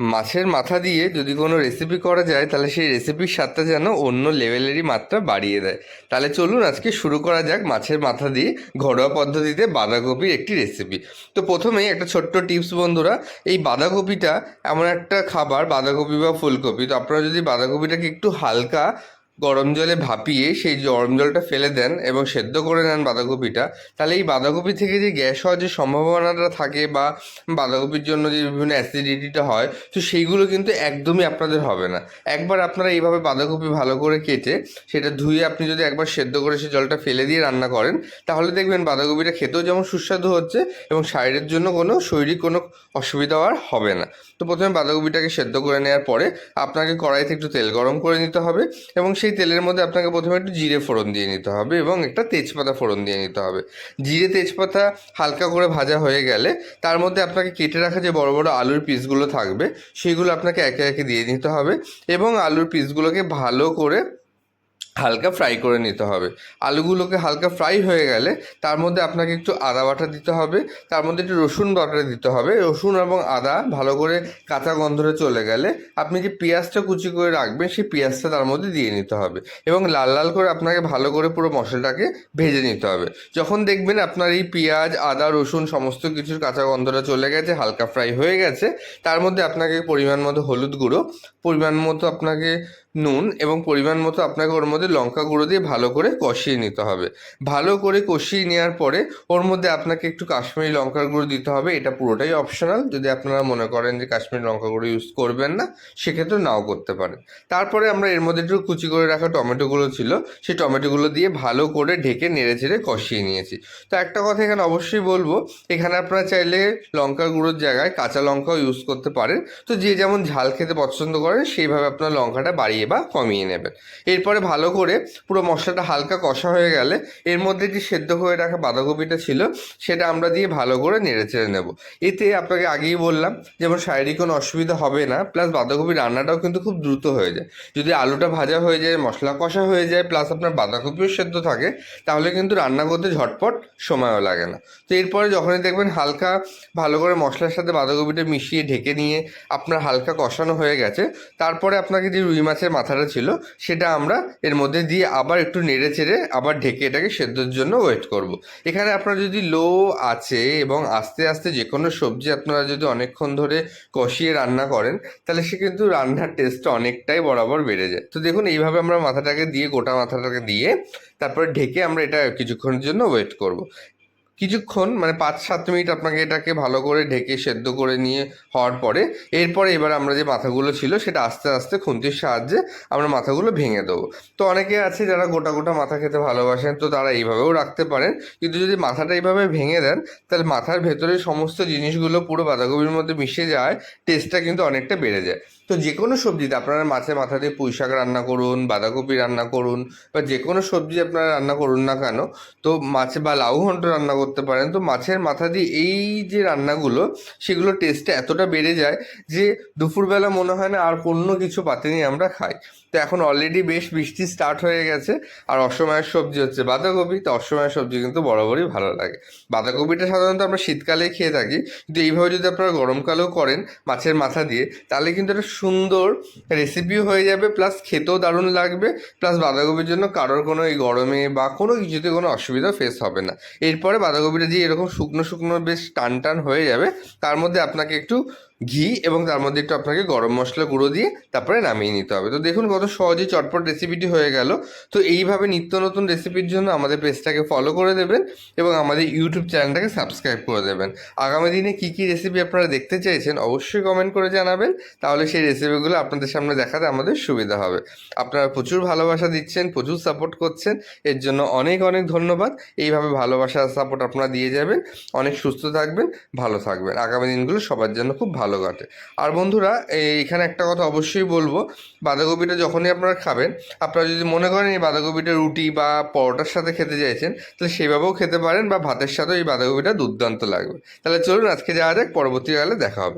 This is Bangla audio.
মাছের মাথা দিয়ে যদি কোনো রেসিপি করা যায়, তাহলে সেই রেসিপির স্বাদটা যেন অন্য লেভেলেরই মাত্রা বাড়িয়ে দেয়। তাহলে চলুন আজকে শুরু করা যাক মাছের মাথা দিয়ে ঘরোয়া পদ্ধতিতে বাঁধাকপির একটি রেসিপি তো প্রথমেই একটা ছোট্ট টিপস বন্ধুরা, এই বাঁধাকপিটা এমন একটা খাবার, বাঁধাকপি বা ফুলকপি। তো আপনারা যদি বাঁধাকপিটাকে একটু হালকা গরম জলে ভাপিয়ে সেই গরম জলটা ফেলে দেন এবং সেদ্ধ করে নেন বাঁধাকপিটা। তাহলে এই বাঁধাকপি থেকে যে গ্যাস হওয়ার যে সম্ভাবনাটা থাকে বা বাঁধাকপির জন্য যে বিভিন্ন অ্যাসিডিটিটা হয়, তো সেইগুলো কিন্তু একদমই আপনাদের হবে না। একবার আপনারা এইভাবে বাঁধাকপি ভালো করে কেটে সেটা ধুয়ে আপনি যদি একবার সেদ্ধ করে সেই জলটা ফেলে দিয়ে রান্না করেন, তাহলে দেখবেন বাঁধাকপিটা খেতেও যেমন সুস্বাদু হচ্ছে এবং শারীরের জন্য কোনো শরীরিক কোনো অসুবিধা আর হবে না। তো প্রথমে বাঁধাকপিটাকে সেদ্ধ করে নেওয়ার পরে আপনাকে কড়াইতে একটু তেল গরম করে নিতে হবে এবং সেই তেলের মধ্যে আপনাকে প্রথমে একটু জিরে ফোড়ন দিয়ে নিতে হবে এবং একটা তেজপাতা ফোড়ন দিয়ে নিতে হবে। জিরে তেজপাতা হালকা করে ভাজা হয়ে গেলে তার মধ্যে আপনাকে কেটে রাখা যে বড় বড় আলুর পিসগুলো থাকবে, সেগুলো আপনাকে একে একে দিয়ে নিতে হবে এবং আলুর পিসগুলোকে ভালো করে হালকা ফ্রাই করে নিতে হবে। আলুগুলোকে হালকা ফ্রাই হয়ে গেলে তার মধ্যে আপনাকে একটু আদা বাটা দিতে হবে, তার মধ্যে একটু রসুন বাটা দিতে হবে। রসুন এবং আদা ভালো করে কাঁচা গন্ধরে চলে গেলে আপনি যে পেঁয়াজটা কুচি করে রাখবেন, সেই পেঁয়াজটা তার মধ্যে দিয়ে নিতে হবে এবং লাল লাল করে আপনাকে ভালো করে পুরো মশলাটাকে ভেজে নিতে হবে। যখন দেখবেন আপনার এই পেঁয়াজ, আদা, রসুন সমস্ত কিছুর কাঁচা গন্ধটা চলে গেছে, হালকা ফ্রাই হয়ে গেছে, তার মধ্যে আপনাকে পরিমাণ মতো হলুদ গুঁড়ো, পরিমাণ মতো আপনাকে নুন এবং পরিমাণ মতো আপনাকে ওর মধ্যে লঙ্কা গুঁড়ো দিয়ে ভালো করে কষিয়ে নিতে হবে। ভালো করে কষিয়ে নেওয়ার পরে ওর মধ্যে আপনাকে একটু কাশ্মীরি লঙ্কার গুঁড়ো দিতে হবে। এটা পুরোটাই অপশনাল যদি আপনারা মনে করেন যে কাশ্মীরি লঙ্কা গুঁড়ো ইউজ করবেন না, সেক্ষেত্রে নাও করতে পারেন। তারপরে আমরা এর মধ্যে একটু কুচি করে রাখা টমেটোগুলো ছিল, সেই টমেটোগুলো দিয়ে ভালো করে ঢেকে নেড়ে চেড়ে কষিয়ে নিয়েছি। তো একটা কথা এখানে অবশ্যই বলব, এখানে আপনারা চাইলে লঙ্কার গুঁড়োর জায়গায় কাঁচা লঙ্কাও ইউজ করতে পারেন। তো যে যেমন ঝাল খেতে পছন্দ করেন, সেইভাবে আপনার লঙ্কাটা বাড়িয়ে বা কমিয়ে নেবেন এরপরে ভালো করে পুরো মশলাটা হালকা কষা হয়ে গেলে এর মধ্যে যে সেদ্ধ হয়ে রাখা বাঁধাকপিটা ছিল, সেটা আমরা দিয়ে ভালো করে নেড়ে চেড়ে নেব। এতে আপনাকে আগেই বললাম, যেমন শারীরিক কোনো অসুবিধা হবে না প্লাস বাঁধাকপি রান্নাটাও কিন্তু খুব দ্রুত হয়ে যায়। যদি আলুটা ভাজা হয়ে যায়, মশলা কষা হয়ে যায় প্লাস আপনার বাঁধাকপিও সেদ্ধ থাকে, তাহলে কিন্তু রান্না করতে ঝটপট সময়ও লাগে না। তো এরপরে যখনই দেখবেন হালকা ভালো করে মশলার সাথে বাঁধাকপিটা মিশিয়ে ঢেকে নিয়ে আপনার হালকা কষানো হয়ে গেছে, তারপরে আপনাকে যে রুই মাছের মাথাটা ছিল, সেটা আমরা এর মধ্যে দিয়ে আবার একটু নেড়ে চেড়ে আবার ঢেকে এটাকে সেদ্ধর জন্য ওয়েট করব। এখানে আপনার যদি লো আছে এবং আস্তে আস্তে যে কোনো সবজি আপনারা যদি অনেকক্ষণ ধরে কষিয়ে রান্না করেন, তাহলে সে কিন্তু রান্নার টেস্টটা অনেকটাই বরাবর বেড়ে যায় তো দেখুন, এইভাবে আমরা মাথাটাকে দিয়ে, গোটা মাথাটাকে দিয়ে তারপরে ঢেকে আমরা এটা কিছুক্ষণের জন্য ওয়েট করব। কিছুক্ষণ মানে পাঁচ সাত মিনিট আপনাকে এটাকে ভালো করে ঢেকে সেদ্ধ করে নিয়ে হওয়ার পরে, এরপরে এবার আমরা যে মাথাগুলো ছিল সেটা আস্তে আস্তে খুন্তির সাহায্যে আমরা মাথাগুলো ভেঙে দেবো। তো অনেকে আছে যারা গোটা গোটা মাথা খেতে ভালোবাসেন, তো তারা এইভাবেও রাখতে পারেন। কিন্তু যদি মাথাটা এইভাবে ভেঙে দেন, তাহলে মাথার ভেতরে সমস্ত জিনিসগুলো পুরো বাঁধাকপির মধ্যে মিশে যায় টেস্টটা কিন্তু অনেকটা বেড়ে যায়। তো যে কোনো সবজিতে আপনারা মাছের মাথা দিয়ে পুঁই শাক রান্না করুন, বাঁধাকপি রান্না করুন, বা যে কোনো সবজি আপনারা রান্না করুন না কেন, তো মাছে বা লাউ ঘন্ট রান্না করতে পারেন। তো মাছের মাথা দিয়ে এই যে রান্নাগুলো, সেগুলো টেস্টে এতটা বেড়ে যায় যে দুপুরবেলা মনে হয় না আর অন্য কিছু পাতে নিয়ে আমরা খাই। তো এখন অলরেডি বেশ বৃষ্টি স্টার্ট হয়ে গেছে। আর অসময়ের সবজি হচ্ছে বাঁধাকপি। তো অসময়ের সবজি কিন্তু বরাবরই ভালো লাগে। বাঁধাকপিটা সাধারণত আমরা শীতকালেই খেয়ে থাকি। কিন্তু এইভাবে যদি আপনারা গরমকালেও করেন মাছের মাথা দিয়ে, তাহলে কিন্তু একটা সুন্দর রেসিপিও হয়ে যাবে। প্লাস খেতেও দারুণ লাগবে। প্লাস বাঁধাকপির জন্য কারোর কোনো এই গরমে বা কোনো কিছুতে কোনো অসুবিধা ফেস হবে না। এরপরে বাঁধাকপিটা দিয়ে এরকম শুকনো শুকনো বেশ টান টান হয়ে যাবে। তার মধ্যে আপনাকে একটু ঘি এবং তার মধ্যে একটু আপনাকে গরম মশলা গুঁড়ো দিয়ে তারপরে নামিয়ে নিতে হবে। তো দেখুন কত সহজেই চটপট রেসিপিটি হয়ে গেল। তো এইভাবে নিত্য নতুন রেসিপির জন্য আমাদের পেজটাকে ফলো করে দেবেন এবং আমাদের ইউটিউব চ্যানেলটাকে সাবস্ক্রাইব করে দেবেন। আগামী দিনে কী কী রেসিপি আপনারা দেখতে চাইছেন অবশ্যই কমেন্ট করে জানাবেন। তাহলে সেই রেসিপিগুলো আপনাদের সামনে দেখাতে আমাদের সুবিধা হবে। আপনারা প্রচুর ভালোবাসা দিচ্ছেন, প্রচুর সাপোর্ট করছেন। এর জন্য অনেক অনেক ধন্যবাদ। এইভাবে ভালোবাসা সাপোর্ট আপনারা দিয়ে যাবেন। অনেক সুস্থ থাকবেন, ভালো থাকবেন। আগামী দিনগুলো সবার জন্য খুব ভালো। কাটে আর বন্ধুরা এই- এখানে একটা কথা অবশ্যই বলব, বাঁধাকপিটা যখনই আপনারা খাবেন, আপনারা যদি মনে করেন এই বাঁধাকপিটা রুটি বা পরোটার সাথে খেতে চাইছেন, তাহলে সেভাবেও খেতে পারেন বা ভাতের সাথেও এই বাঁধাকপিটা দুর্দান্ত লাগবে। তাহলে চলুন আজকে যাওয়া যাক, পরবর্তীকালে দেখা হবে।